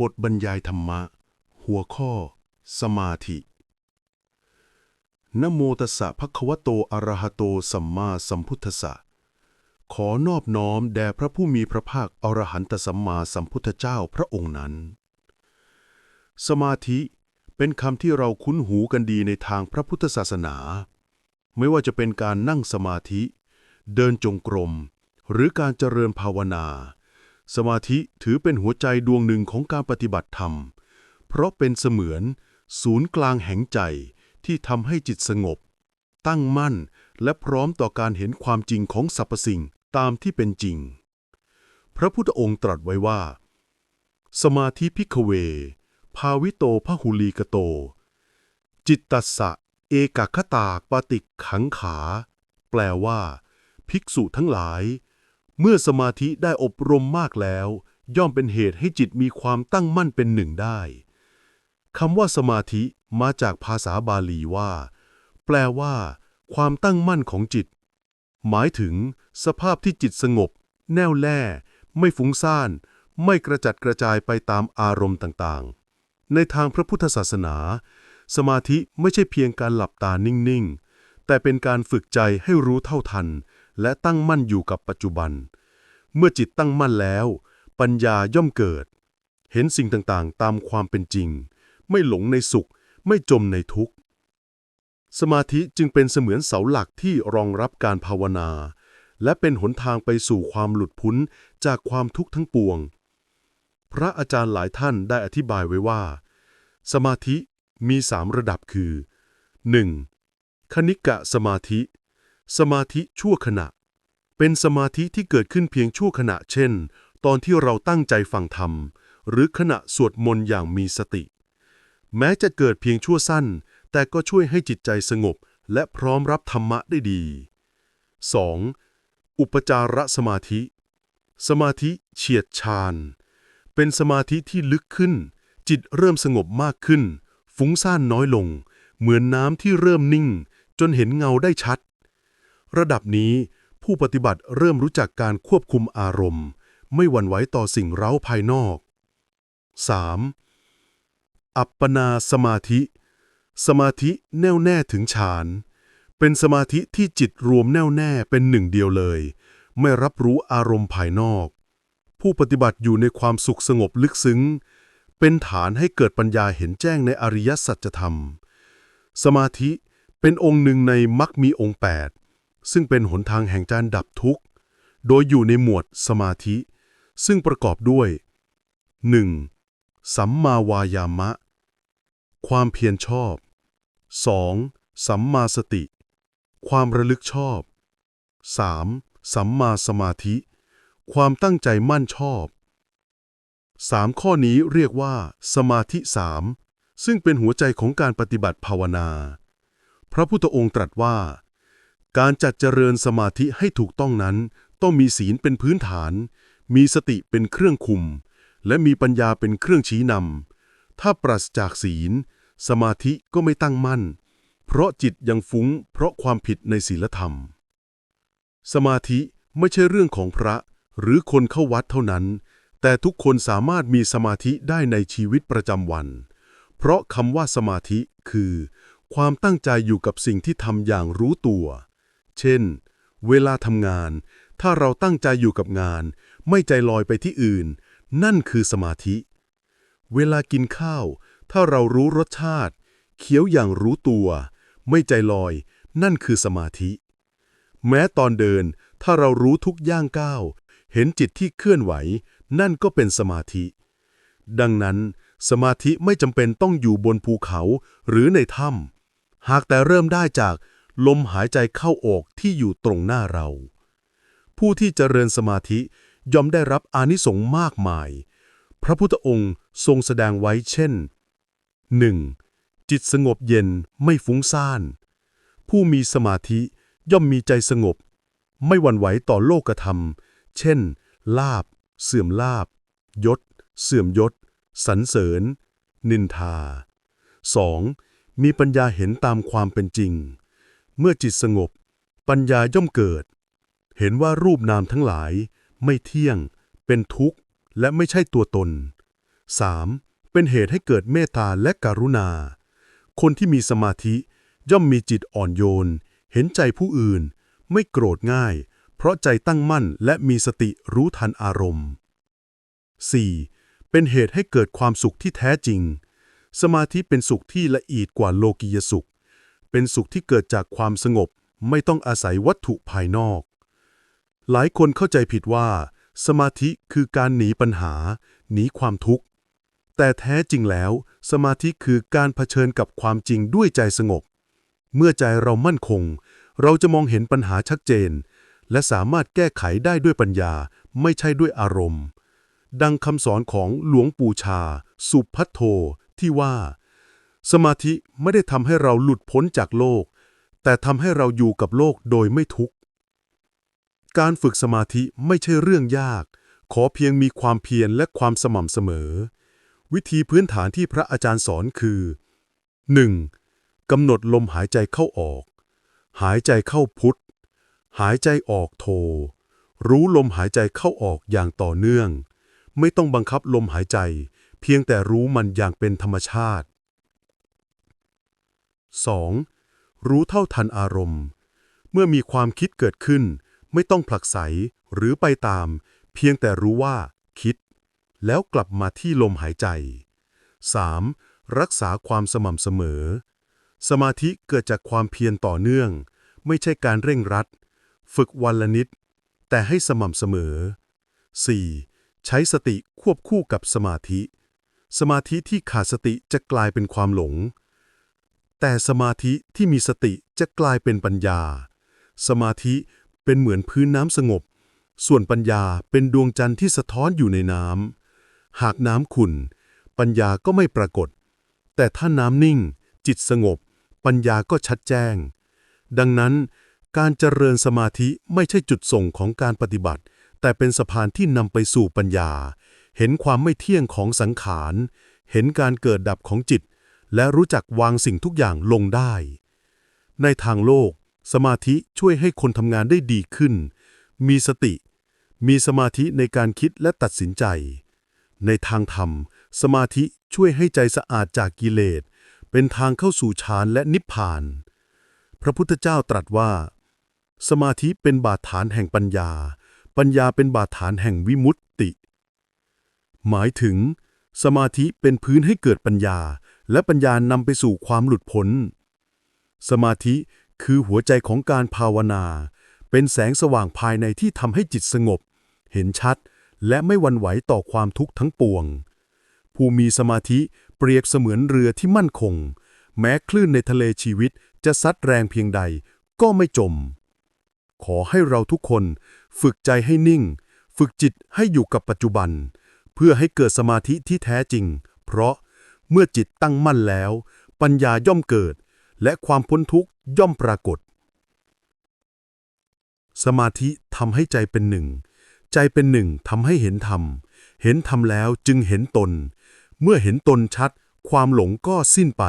บทบรรยายธรรมะ หัวข้อ สมาธิ นโมตัสสะภะคะวะโตอะระหะโตสัมมาสัมพุทธัสสะ ขอนอบน้อมแด่พระผู้มีพระภาคอรหันตสัมมาสัมพุทธเจ้าพระองค์นั้น สมาธิเป็นคำที่เราคุ้นหูกันดีในทางพระพุทธศาสนา ไม่ว่าจะเป็นการนั่งสมาธิ เดินจงกรม หรือการเจริญภาวนา สมาธิถือเป็นหัวใจดวงหนึ่งของการปฏิบัติธรรม เพราะเป็นเสมือน ศูนย์กลางแห่งใจที่ทำให้จิตสงบ ตั้งมั่นและพร้อมต่อการเห็นความจริงของสรรพสิ่งตามที่เป็นจริง พระพุทธองค์ตรัสไว้ว่า สมาธิพิกเว ภาวิโตพหุลีกโต จิตตัสสะ เอกคตาปฏิขังขา แปลว่า ภิกษุทั้งหลาย เมื่อสมาธิได้อบรมมากแล้ว ย่อมเป็นเหตุให้จิตมีความตั้งมั่นเป็นหนึ่งได้คำว่าสมาธิมาจากภาษาบาลีว่า แปลว่า ความตั้งมั่นของจิต หมายถึง สภาพที่จิตสงบ แน่วแน่ ไม่ฟุ้งซ่าน ไม่กระจัดกระจายไปตามอารมณ์ต่างๆ ในทางพระพุทธศาสนา สมาธิไม่ใช่เพียงการหลับตานิ่งๆ แต่เป็นการฝึกใจให้รู้เท่าทัน และตั้งมั่นอยู่กับปัจจุบัน เมื่อจิตตั้งมั่นแล้ว ปัญญาย่อมเกิด เห็นสิ่งต่างๆ ตามความเป็นจริง ไม่หลงในสุข ไม่จมในทุกข์ สมาธิจึงเป็นเสมือนเสาหลักที่รองรับการภาวนา และเป็นหนทางไปสู่ความหลุดพ้นจากความทุกข์ทั้งปวง พระอาจารย์หลายท่านได้อธิบายไว้ว่า สมาธิมีสามระดับคือ 1. คณิกะสมาธิ สมาธิชั่วขณะ เป็นสมาธิที่เกิดขึ้นเพียงชั่วขณะ เช่น ตอนที่เราตั้งใจฟังธรรม หรือขณะสวดมนต์อย่างมีสติ แม้จะเกิดเพียงชั่วสั้น แต่ก็ช่วยให้จิตใจสงบ และพร้อมรับธรรมะได้ดี 2. อุปจารสมาธิ สมาธิเฉียดชานเป็นสมาธิที่ลึกขึ้น จิตเริ่มสงบมากขึ้น ฟุ้งซ่านน้อยลง เหมือนน้ำที่เริ่มนิ่ง จนเห็นเงาได้ชัด ระดับนี้ผู้ปฏิบัติเริ่มรู้จักการควบคุมอารมณ์ ไม่หวั่นไหวต่อสิ่งเร้าภายนอก 3. อัปปนาสมาธิ สมาธิแน่วแน่ถึงฌาน เป็นสมาธิที่จิตรวมแน่วแน่เป็นหนึ่งเดียวเลย ไม่รับรู้อารมณ์ภายนอก ผู้ปฏิบัติอยู่ในความสุขสงบลึกซึ้ง เป็นฐานให้เกิดปัญญาเห็นแจ้งในอริยสัจธรรม สมาธิเป็นองค์หนึ่งในมรรคมีองค์8 ซึ่งเป็นหนทางแห่งการดับทุกข์ โดยอยู่ในหมวดสมาธิ ซึ่งประกอบด้วย 1. สัมมาวายามะ ความเพียรชอบ 2. สัมมาสติ ความระลึกชอบ 3. สัมมาสมาธิ ความตั้งใจมั่นชอบสามข้อนี้เรียกว่า สมาธิสามซึ่งเป็นหัวใจของการปฏิบัติภาวนา พระพุทธองค์ตรัสว่า การจัดเจริญสมาธิให้ถูกต้องนั้น ต้องมีศีลเป็นพื้นฐาน มีสติเป็นเครื่องคุม และมีปัญญาเป็นเครื่องชี้นำถ้าปราศจากศีล สมาธิก็ไม่ตั้งมั่น เพราะจิตยังฟุ้ง เพราะความผิดในศีลธรรม สมาธิไม่ใช่เรื่องของพระ หรือคนเข้าวัดเท่านั้น แต่ทุกคนสามารถมีสมาธิได้ในชีวิตประจำวัน เพราะคำว่าสมาธิคือ ความตั้งใจอยู่กับสิ่งที่ทำอย่างรู้ตัว เช่น เวลาทำงาน ถ้าเราตั้งใจอยู่กับงาน ไม่ใจลอยไปที่อื่น นั่นคือสมาธิ เวลากินข้าว ถ้าเรารู้รสชาติ เคี้ยวอย่างรู้ตัว ไม่ใจลอย นั่นคือสมาธิ แม้ตอนเดิน ถ้าเรารู้ทุกย่างก้าว เห็นจิตที่เคลื่อนไหว นั่นก็เป็นสมาธิ ดังนั้นสมาธิไม่จำเป็นต้องอยู่บนภูเขาหรือในถ้ำหากแต่เริ่มได้จาก ลมหายใจเข้าออกที่อยู่ตรงหน้าเรา ผู้ที่เจริญสมาธิย่อมได้รับอานิสงส์มากมาย พระพุทธองค์ทรงแสดงไว้เช่น 1. จิตสงบเย็นไม่ฟุ้งซ่าน ผู้มีสมาธิย่อมมีใจสงบ ไม่หวั่นไหวต่อโลกธรรม เช่น ลาบ เสื่อมลาบ ยศ เสื่อมยศ สรรเสริญ นินทา 2. มีปัญญาเห็นตามความเป็นจริง เมื่อจิตสงบ ปัญญาย่อมเกิด เห็นว่ารูปนามทั้งหลาย ไม่เที่ยง เป็นทุกข์ และไม่ใช่ตัวตน 3. เป็นเหตุให้เกิดเมตตาและกรุณา คนที่มีสมาธิย่อมมีจิตอ่อนโยน เห็นใจผู้อื่น ไม่โกรธง่าย เพราะใจตั้งมั่นและมีสติรู้ทันอารมณ์ 4. เป็นเหตุให้เกิดความสุขที่แท้จริง สมาธิเป็นสุขที่ละเอียดกว่าโลกียสุข เป็นสุขที่เกิดจากความสงบ ไม่ต้องอาศัยวัตถุภายนอก หลายคนเข้าใจผิดว่า สมาธิคือการหนีปัญหา หนีความทุกข์ แต่แท้จริงแล้ว สมาธิคือการเผชิญกับความจริงด้วยใจสงบ เมื่อใจเรามั่นคง เราจะมองเห็นปัญหาชัดเจน และสามารถแก้ไขได้ด้วยปัญญา ไม่ใช่ด้วยอารมณ์ ดังคำสอนของหลวงปู่ชา สุพัทโทที่ว่า สมาธิไม่ได้ทำให้เราหลุดพ้นจากโลก แต่ทำให้เราอยู่กับโลกโดยไม่ทุกข์ การฝึกสมาธิไม่ใช่เรื่องยาก ขอเพียงมีความเพียรและความสม่ำเสมอ วิธีพื้นฐานที่พระอาจารย์สอนคือ 1. กำหนดลมหายใจเข้าออก หายใจเข้าพุทธหายใจออกโท รู้ลมหายใจเข้าออกอย่างต่อเนื่อง ไม่ต้องบังคับลมหายใจ เพียงแต่รู้มันอย่างเป็นธรรมชาติ 2. รู้เท่าทันอารมณ์ เมื่อมีความคิดเกิดขึ้น ไม่ต้องผลักไสหรือไปตาม เพียงแต่รู้ว่า คิด แล้วกลับมาที่ลมหายใจ 3. รักษาความสม่ำเสมอ สมาธิเกิดจากความเพียรต่อเนื่อง ไม่ใช่การเร่งรัด ฝึกวันละนิด แต่ให้สม่ำเสมอ 4. ใช้สติควบคู่กับสมาธิ สมาธิที่ขาดสติจะกลายเป็นความหลง แต่สมาธิที่มีสติจะกลายเป็นปัญญา สมาธิเป็นเหมือนพื้นน้ำสงบ ส่วนปัญญาเป็นดวงจันทร์ที่สะท้อนอยู่ในน้ำ หากน้ำขุ่น ปัญญาก็ไม่ปรากฏ แต่ถ้าน้ำนิ่ง จิตสงบ ปัญญาก็ชัดแจ้ง ดังนั้น การเจริญสมาธิไม่ใช่จุดส่งของการปฏิบัติ แต่เป็นสะพานที่นำไปสู่ปัญญา เห็นความไม่เที่ยงของสังขาร เห็นการเกิดดับของจิต และรู้จักวางสิ่งทุกอย่างลงได้ ในทางโลก สมาธิช่วยให้คนทำงานได้ดีขึ้น มีสติ มีสมาธิในการคิดและตัดสินใจ ในทางธรรม สมาธิช่วยให้ใจสะอาดจากกิเลส เป็นทางเข้าสู่ฌานและนิพพาน พระพุทธเจ้าตรัสว่า สมาธิเป็นบาดฐานแห่งปัญญา ปัญญาเป็นบาดฐานแห่งวิมุตติ หมายถึง สมาธิเป็นพื้นให้เกิดปัญญา และปัญญานำไปสู่ความหลุดพ้น สมาธิคือหัวใจของการภาวนา เป็นแสงสว่างภายในที่ทำให้จิตสงบ เห็นชัด และไม่วันไหวต่อความทุกข์ทั้งปวง ผู้มีสมาธิเปรียบเสมือนเรือที่มั่นคง แม้คลื่นในทะเลชีวิตจะซัดแรงเพียงใดก็ไม่จม ขอให้เราทุกคนฝึกใจให้นิ่ง ฝึกจิตให้อยู่กับปัจจุบัน เพื่อให้เกิดสมาธิที่แท้จริง เพราะ เมื่อจิตตั้งมั่นแล้ว ปัญญาย่อมเกิด และความพ้นทุกข์ย่อมปรากฏ สมาธิทำให้ใจเป็นหนึ่ง ใจเป็นหนึ่งทำให้เห็นธรรม เห็นธรรมแล้วจึงเห็นตน เมื่อเห็นตนชัด ความหลงก็สิ้นไป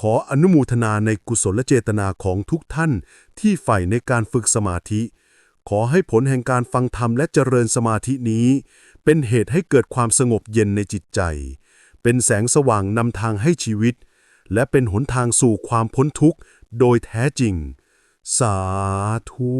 ขออนุโมทนาในกุศลเจตนาของทุกท่านที่ใฝ่ในการฝึกสมาธิขอให้ผลแห่งการฟังธรรมและเจริญสมาธินี้ เป็นเหตุให้เกิดความสงบเย็นในจิตใจ เป็นแสงสว่างนำทางให้ชีวิต และเป็นหนทางสู่ความพ้นทุกข์โดยแท้จริง สาธุ